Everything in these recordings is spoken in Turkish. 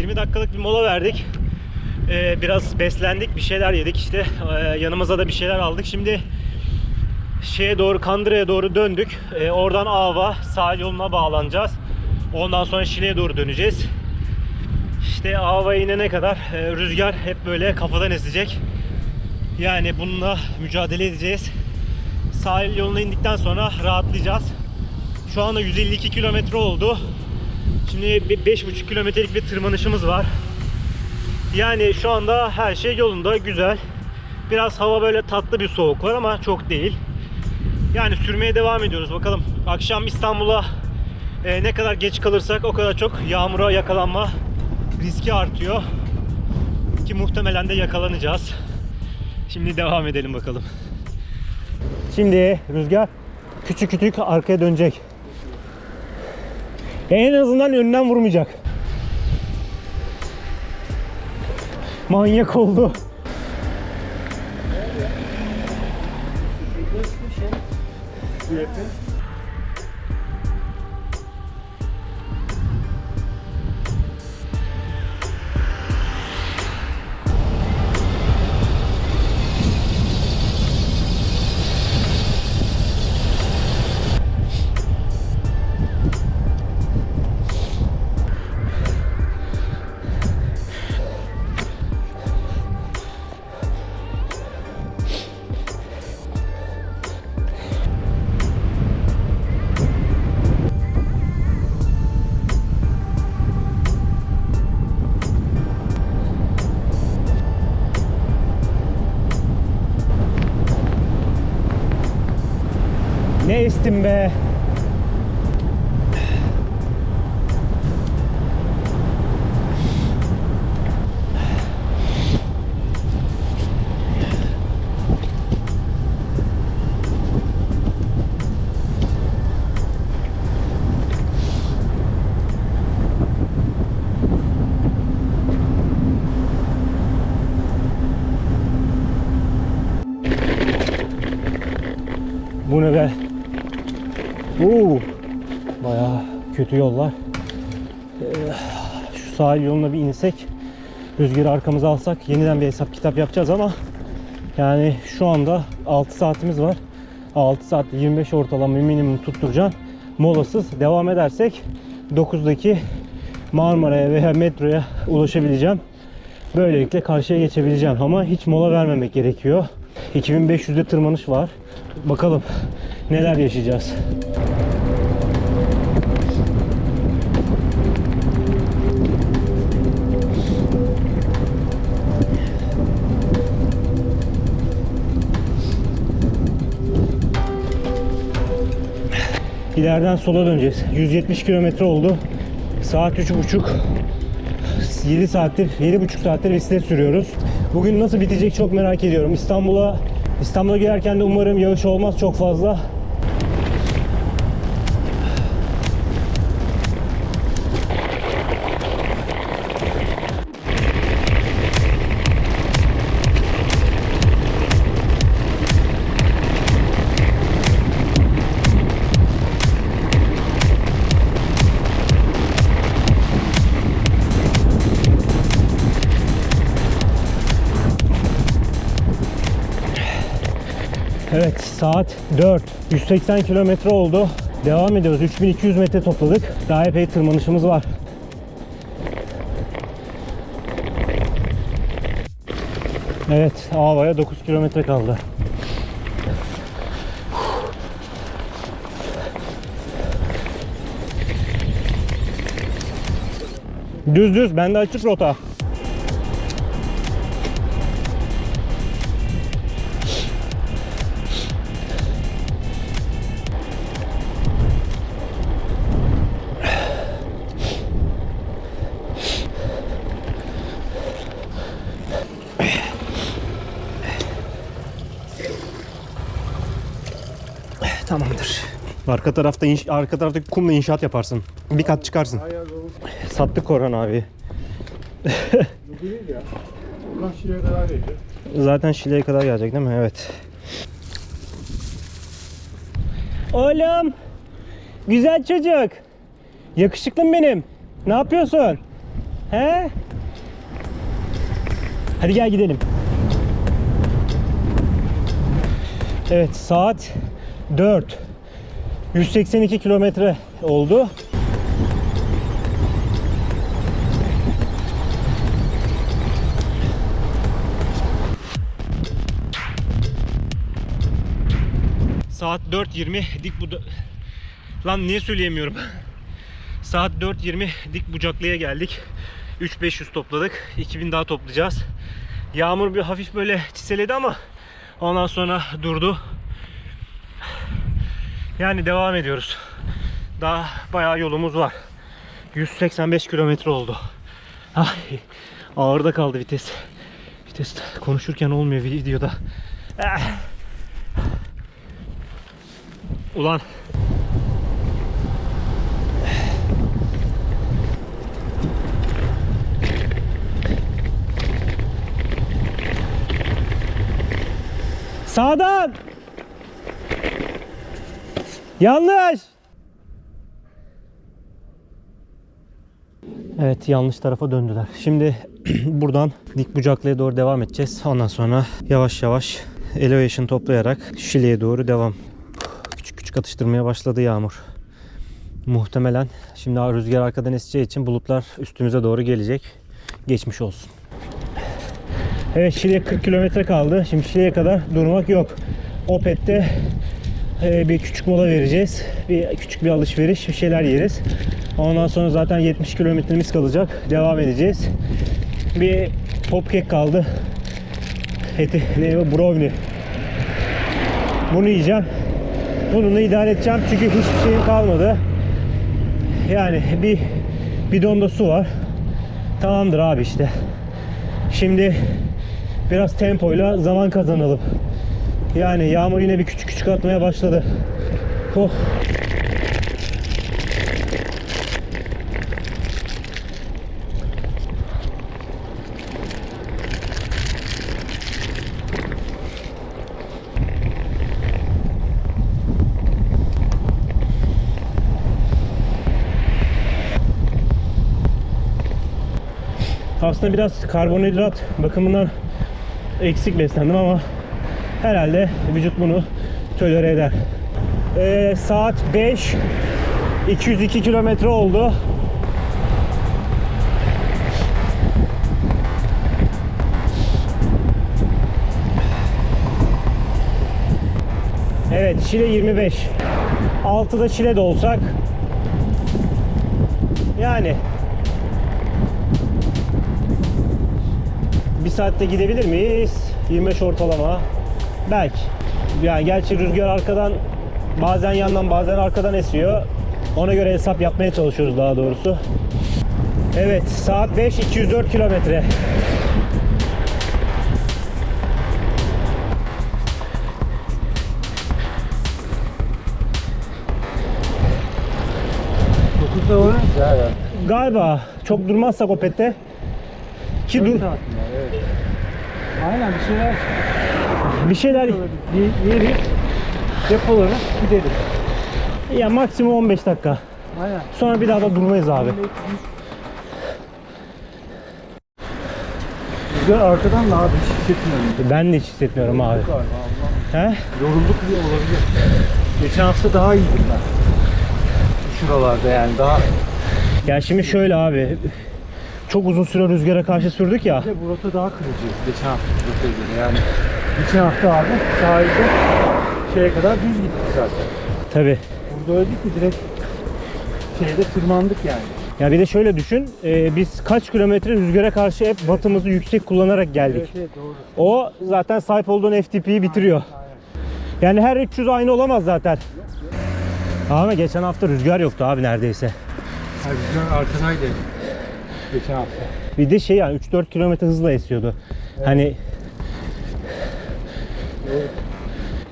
20 dakikalık bir mola verdik. Ee, biraz beslendik, bir şeyler yedik işte. Ee, yanımıza da bir şeyler aldık. Şimdi şeye doğru Kandıra'ya doğru döndük. Ee, oradan Ava sahil yoluna bağlanacağız. Ondan sonra Şile'ye doğru döneceğiz. İşte Ava'ya inene kadar e, rüzgar hep böyle kafadan esecek. Yani bununla mücadele edeceğiz. Sahil yoluna indikten sonra rahatlayacağız. Şu anda 152 kilometre oldu. Şimdi bir 5,5 kilometrelik bir tırmanışımız var. Yani şu anda her şey yolunda, güzel. Biraz hava böyle tatlı bir soğuk var ama çok değil. Yani sürmeye devam ediyoruz. Bakalım akşam İstanbul'a e, ne kadar geç kalırsak o kadar çok yağmura yakalanma riski artıyor. Ki muhtemelen de yakalanacağız. Şimdi devam edelim bakalım. Şimdi rüzgar küçük küçük arkaya dönecek. En azından önünden vurmayacak. Manyak oldu. Ne kötü yollar. Ee, şu sahil yoluna bir insek, rüzgarı arkamıza alsak yeniden bir hesap kitap yapacağız ama yani şu anda 6 saatimiz var. 6 saat 25 ortalama minimum tutturacağım. Molasız devam edersek 9'daki Marmara'ya veya metroya ulaşabileceğim. Böylelikle karşıya geçebileceğim ama hiç mola vermemek gerekiyor. 2500'de tırmanış var. Bakalım neler yaşayacağız. İleriden sola döneceğiz. 170 kilometre oldu. Saat 3.30. 7 saattir, 7,5 saattir bisiklet sürüyoruz. Bugün nasıl bitecek çok merak ediyorum. İstanbul'a İstanbul'a girerken de umarım yağış olmaz çok fazla. Saat 4. 180 kilometre oldu. Devam ediyoruz. 3200 metre topladık. Daha epey tırmanışımız var. Evet Ava'ya 9 kilometre kaldı. Düz düz bende açık rota. Tamamdır. Arka tarafta inş arka taraftaki kumla inşaat yaparsın. Bir kat çıkarsın. Sattık Korhan abi. Zaten Şile'ye kadar gelecek değil mi? Evet. Oğlum. Güzel çocuk. Yakışıklım benim. Ne yapıyorsun? He? Hadi gel gidelim. Evet saat 4. 182 kilometre oldu. Saat 4.20 dik bu Lan niye söyleyemiyorum? Saat 4.20 dik bucaklıya geldik. 3500 topladık. 2000 daha toplayacağız. Yağmur bir hafif böyle çiseledi ama ondan sonra durdu. Yani devam ediyoruz. Daha bayağı yolumuz var. 185 kilometre oldu. Ay, ağırda kaldı vites. Vites konuşurken olmuyor videoda. Ah. Ulan Sağdan. Yanlış. Evet yanlış tarafa döndüler. Şimdi buradan dik bucaklıya doğru devam edeceğiz. Ondan sonra yavaş yavaş elevation toplayarak Şile'ye doğru devam. Küçük küçük atıştırmaya başladı yağmur. Muhtemelen şimdi rüzgar arkadan eseceği için bulutlar üstümüze doğru gelecek. Geçmiş olsun. Evet Şile'ye 40 kilometre kaldı. Şimdi Şile'ye kadar durmak yok. Opet'te e, bir küçük mola vereceğiz. Bir küçük bir alışveriş, bir şeyler yeriz. Ondan sonra zaten 70 kilometremiz kalacak. Devam edeceğiz. Bir popkek kaldı. Eti, ne? Brownie. Bunu yiyeceğim. Bununla idare edeceğim çünkü hiçbir şeyim kalmadı. Yani bir bidonda su var. Tamamdır abi işte. Şimdi biraz tempoyla zaman kazanalım. Yani yağmur yine bir küçük küçük atmaya başladı. Oh. Aslında biraz karbonhidrat bakımından eksik beslendim ama herhalde vücut bunu tolere eder. Ee, saat 5 202 kilometre oldu. Evet Şile 25. 6'da Şile'de olsak yani bir saatte gidebilir miyiz? 25 ortalama. Belki. Yani gerçi rüzgar arkadan bazen yandan bazen arkadan esiyor. Ona göre hesap yapmaya çalışıyoruz daha doğrusu. Evet saat 5 204 kilometre. Galiba çok durmazsak Opet'te ki dur? Evet. Aynen bir şeyler bir şeyler yeri depoları gidelim. ya maksimum 15 dakika. Aynen. Sonra bir daha da durmayız abi. Rüzgar arkadan da abi hiç hissetmiyorum. Ben de hiç hissetmiyorum abi. Galiba Allah'ım. He? Yorulduk bile olabilir. Geçen hafta daha iyiydim ben. Şuralarda yani daha Ya şimdi şöyle abi. Çok uzun süre rüzgara karşı sürdük ya. Bir de bu rota daha kırıcı geçen hafta rotaya göre yani. Geçen hafta abi sahilde şeye kadar düz gittik zaten. Tabi. Burada öyle değil ki direkt şeyde tırmandık yani. Ya bir de şöyle düşün. e, biz kaç kilometre rüzgara karşı hep batımızı yüksek kullanarak geldik. Evet evet doğru. O zaten sahip olduğun FTP'yi bitiriyor. Yani her 300 aynı olamaz zaten. Ama geçen hafta rüzgar yoktu abi neredeyse. Ha, rüzgar arkadaydı geçen hafta. Bir de şey yani 3-4 kilometre hızla esiyordu. Hani Evet.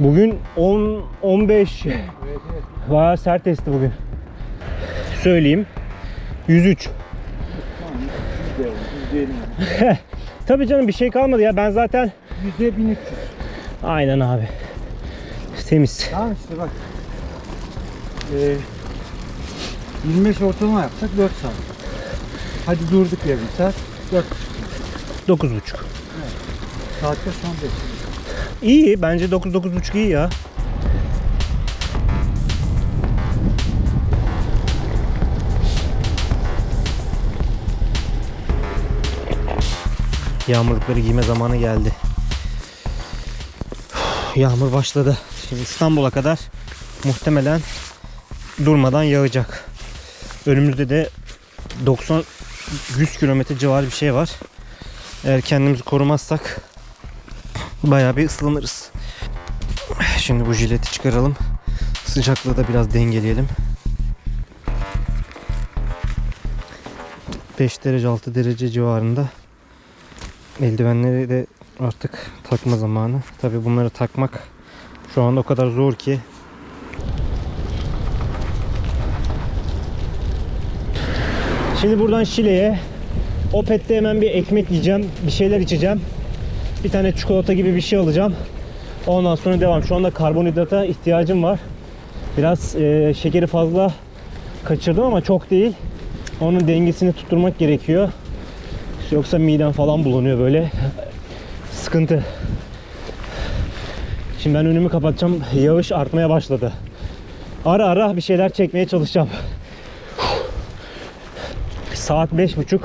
bugün 10 15 Evet evet. bayağı sert esti bugün. Söyleyeyim. 103. Tamam, yüz diyelim, yüz diyelim. Tabii canım bir şey kalmadı ya. Ben zaten Yüzde 1300. aynen abi. Temiz. Tamam işte bak. Ee, 25 ortalama yapsak 4 saat. Hadi durduk yarım saat. 4 9.5. saatte şu an 5. İyi bence 9 9.5 iyi ya. Yağmurlukları giyme zamanı geldi. Yağmur başladı. Şimdi İstanbul'a kadar muhtemelen durmadan yağacak. Önümüzde de 90 100 kilometre civarı bir şey var. Eğer kendimizi korumazsak bayağı bir ıslanırız. Şimdi bu jileti çıkaralım. Sıcaklığı da biraz dengeleyelim. 5 derece 6 derece civarında. Eldivenleri de artık takma zamanı. Tabi bunları takmak şu anda o kadar zor ki. Şimdi buradan Şile'ye Opet'te hemen bir ekmek yiyeceğim. Bir şeyler içeceğim. Bir tane çikolata gibi bir şey alacağım. Ondan sonra devam. Şu anda karbonhidrata ihtiyacım var. Biraz e, şekeri fazla kaçırdım ama çok değil. Onun dengesini tutturmak gerekiyor. Yoksa midem falan bulanıyor böyle. Sıkıntı. Şimdi ben önümü kapatacağım. Yağış artmaya başladı. Ara ara bir şeyler çekmeye çalışacağım. Saat 5.30.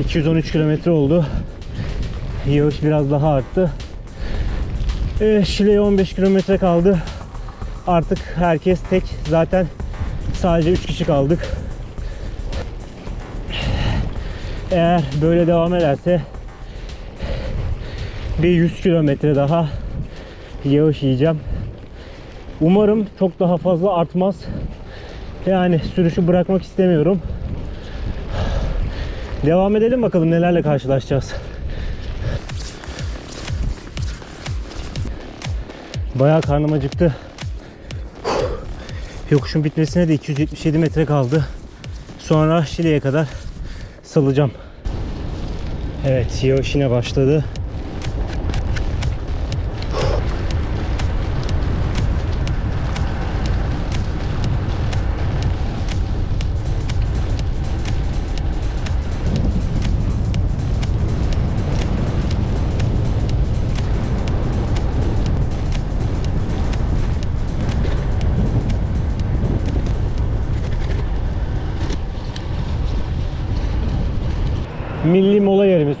213 kilometre oldu. Yağış biraz daha arttı. Ee, Şile'ye 15 kilometre kaldı. Artık herkes tek. Zaten sadece 3 kişi kaldık. Eğer böyle devam ederse bir 100 kilometre daha yağış yiyeceğim. Umarım çok daha fazla artmaz. Yani sürüşü bırakmak istemiyorum. Devam edelim bakalım nelerle karşılaşacağız. Bayağı karnım acıktı. Yokuşun bitmesine de 277 metre kaldı. Sonra Şile'ye kadar salacağım. Evet yine başladı.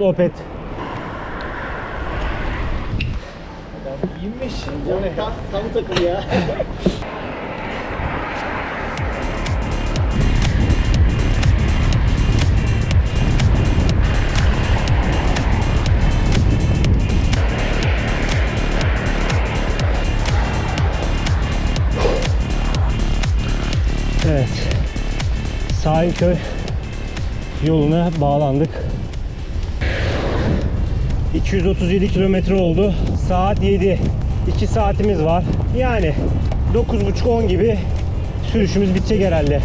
Yerimiz Opet. Tam takım ya. Evet. Sahilköy yoluna bağlandık. 237 kilometre oldu. Saat 7. 2 saatimiz var. Yani 9.30-10 gibi sürüşümüz bitecek herhalde.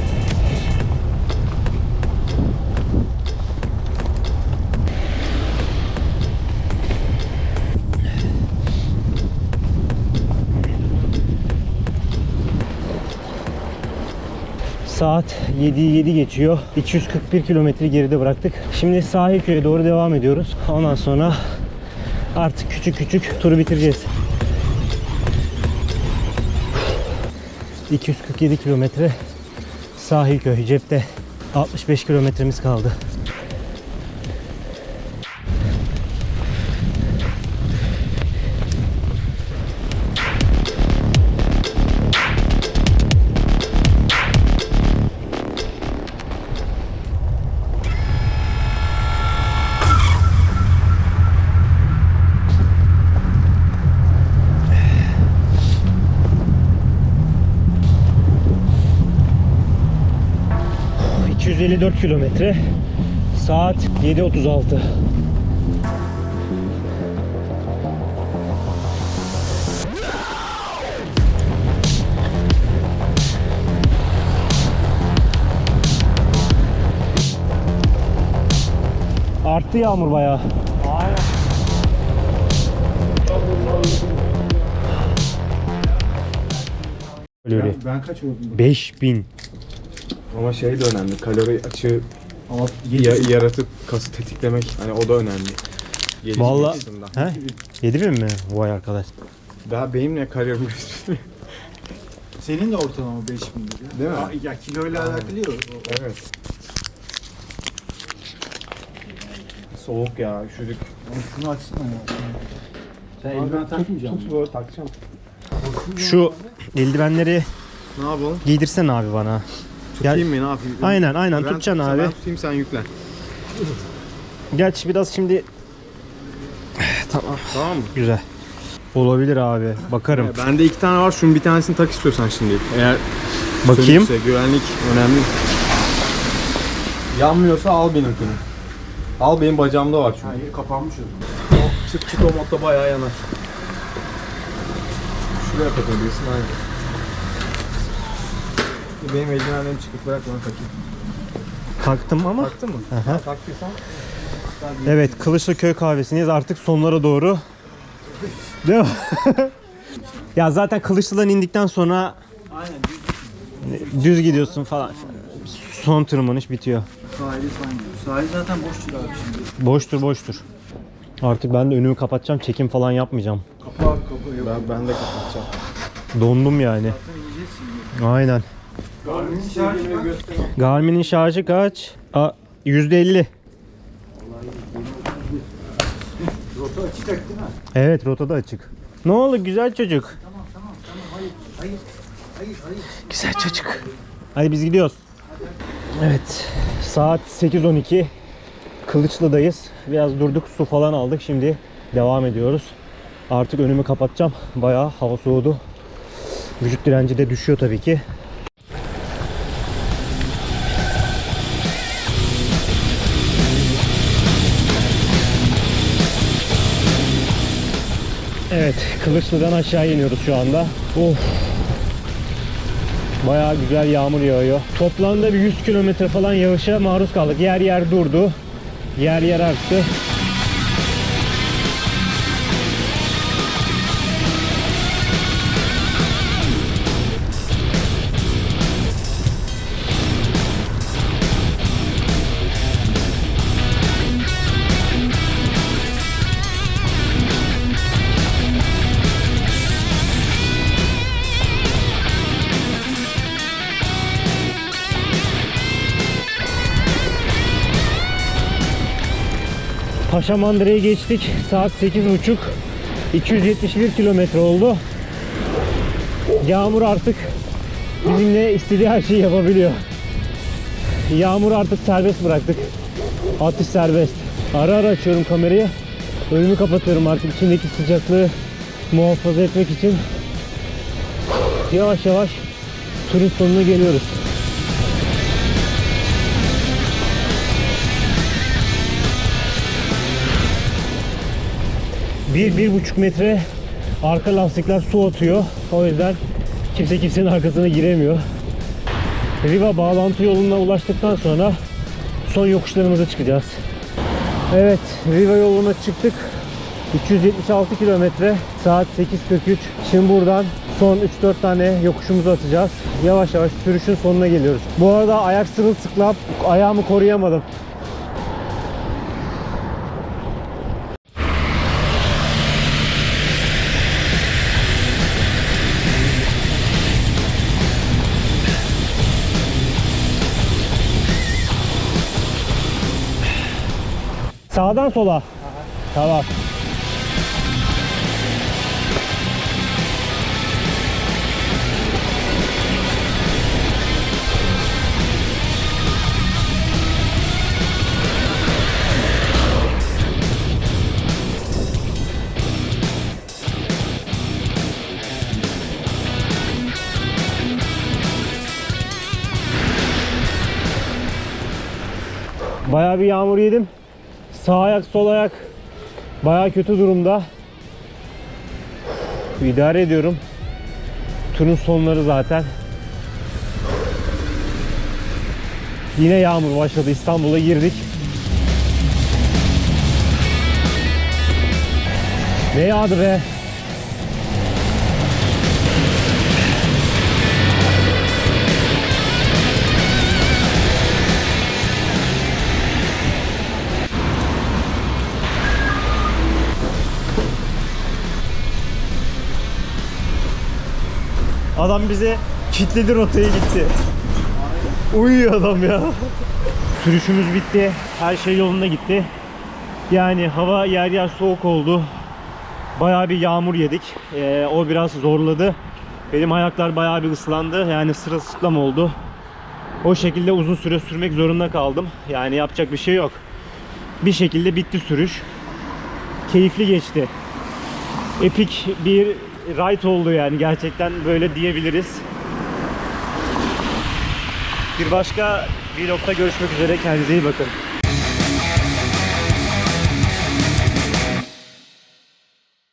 Saat 7'yi 7 geçiyor. 241 kilometre geride bıraktık. Şimdi Sahilköy'e doğru devam ediyoruz. Ondan sonra artık küçük küçük turu bitireceğiz. 247 kilometre Sahilköy cepte 65 kilometremiz kaldı. Oh, 254 kilometre saat 7.36 Arttı yağmur bayağı. Öyle öyle. Ben kaç oldum? 5000 Ama şey de önemli. Kalori açığı Ama Ya, yaratık kası tetiklemek hani o da önemli. Gelişim Vallahi açısından. he? 7000 mi? Vay arkadaş. Daha benimle gösteriyor. senin de ortalama 5000 lira. Değil mi? Ya, ya kiloyla alakalı yok. Evet. Soğuk ya üşüdük. Oğlum Şunu açsana ya. Sen eldiven takmayacaksın. Tut bu takacağım. Şu eldivenleri Ne yapalım? giydirsen abi bana. Gel. Tutayım mı ne yapayım? Aynen aynen Ben tutacaksın abi. Ben tutayım sen yüklen. Gerçi biraz şimdi tamam Tamam mı? güzel. Olabilir abi. Bakarım. Ya bende iki tane var. Şunun bir tanesini tak istiyorsan şimdi. Eğer Bakayım. sönükse, güvenlik önemli. Yanmıyorsa al benimkini. Al benim bacağımda var çünkü. Hayır kapanmış o çıt çıt o modda bayağı yanar. Şuraya takabilirsin aynen. Benim eldivenlerimi çıkıp bırak bana takayım. Taktım ama. Taktın mı? Aha. Taktıysan Evet Kılıçlı Köy kahvesindeyiz artık sonlara doğru. Değil mi? ya zaten Kılıçlı'dan indikten sonra Aynen. düz gidiyorsun falan. Son tırmanış bitiyor. Sahili saymıyor. Sahil zaten boş çıkar abi şimdi. Boştur boştur. Artık ben de önümü kapatacağım. Çekim falan yapmayacağım. Kapı abi yok. ben, ben de kapatacağım. Dondum yani. Zaten. Aynen. Garmin'in şarjı bak. Garmin'in şarjı kaç? A, %50. Rota açacak değil mi? Evet rotada açık. Ne oldu güzel çocuk? Tamam tamam tamam hayır hayır hayır hayır. Güzel çocuk. Hadi biz gidiyoruz. Evet. Saat 8.12. Kılıçlı'dayız. Biraz durduk su falan aldık. Şimdi devam ediyoruz. Artık önümü kapatacağım. Bayağı hava soğudu. Vücut direnci de düşüyor tabii ki. Evet, Kılıçlı'dan aşağı iniyoruz şu anda. Of. Bayağı güzel yağmur yağıyor. Toplamda bir 100 kilometre falan yağışa maruz kaldık. Yer yer durdu. Yer yer arttı. Paşamandıra'yı geçtik. Saat 8.30. 271 kilometre oldu. Yağmur artık bizimle istediği her şeyi yapabiliyor. Yağmur artık serbest bıraktık. Atış serbest. Ara ara açıyorum kamerayı. Önümü kapatıyorum artık içindeki sıcaklığı muhafaza etmek için. Yavaş yavaş turun sonuna geliyoruz. Bir, bir buçuk metre arka lastikler su atıyor. O yüzden kimse kimsenin arkasına giremiyor. Riva bağlantı yoluna ulaştıktan sonra son yokuşlarımıza çıkacağız. Evet, Riva yoluna çıktık. 376 kilometre, saat 8.43. Şimdi buradan son 3-4 tane yokuşumuzu atacağız. Yavaş yavaş sürüşün sonuna geliyoruz. Bu arada ayak sırılsıklam, ayağımı koruyamadım. Sağdan sola. Tamam. Bayağı bir yağmur yedim. Sağ ayak sol ayak bayağı kötü durumda. İdare ediyorum. Turun sonları zaten. Yine yağmur başladı. İstanbul'a girdik. Ne yağdı be? Adam bize kilitledi rotaya gitti. Uyuyor adam ya. Sürüşümüz bitti. Her şey yolunda gitti. Yani hava yer yer soğuk oldu. Bayağı bir yağmur yedik. Ee, o biraz zorladı. Benim ayaklar bayağı bir ıslandı. Yani sırılsıklam oldu. O şekilde uzun süre sürmek zorunda kaldım. Yani yapacak bir şey yok. Bir şekilde bitti sürüş. Keyifli geçti. Epik bir ride oldu yani gerçekten böyle diyebiliriz. Bir başka vlogda görüşmek üzere. Kendinize iyi bakın.